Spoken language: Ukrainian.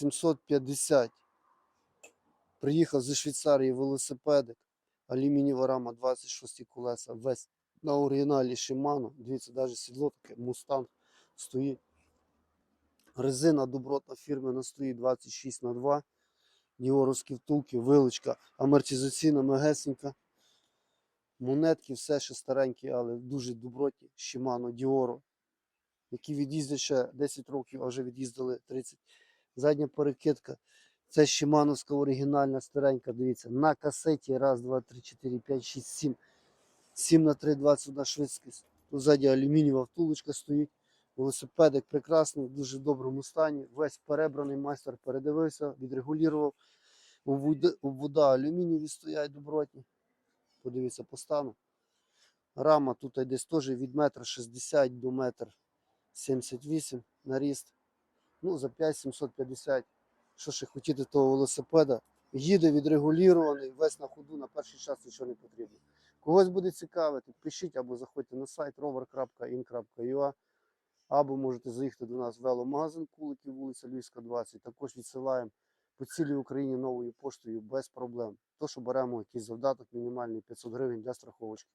5750. Приїхав зі Швейцарії велосипедик. Алюмінієва рама 26 колеса. Весь на оригіналі Shimano. Дивіться, навіть сідло таке, мустанг стоїть. Резина добротна фірмена стоїть 26 на 2. Діоровські втулки, вилочка амортизаційна, мегесенька. Монетки, все ще старенькі, але дуже добротні. Shimano, Діоро. Які від'їздять ще 10 років, а вже від'їздили 30. Задня перекидка. Це Шимановська оригінальна старенька, дивіться, на касеті. Раз, два, три, чотири, п'ять, шість, сім. 7 на 3, 21 швидкість. Тут ззаді алюмінієва втулочка стоїть. Велосипедик прекрасний, в дуже доброму стані. Весь перебраний майстер передивився, відрегулював. Обвода алюмінієві стоять добротні. Подивіться по стану. Рама тут десь теж від метра 60 до метр 78 на ріст. Ну, за 5750. Що ще хотіти того велосипеда? Їде відрегулірований, весь на ходу, на перший час нічого не потрібно. Когось буде цікавити, пишіть або заходьте на сайт rover.in.ua або можете заїхати до нас в веломагазин Куликів, вулиця Львівська, 20. Також відсилаємо по цілій Україні новою поштою без проблем. То, що беремо якийсь завдаток мінімальний 500 гривень для страховочки.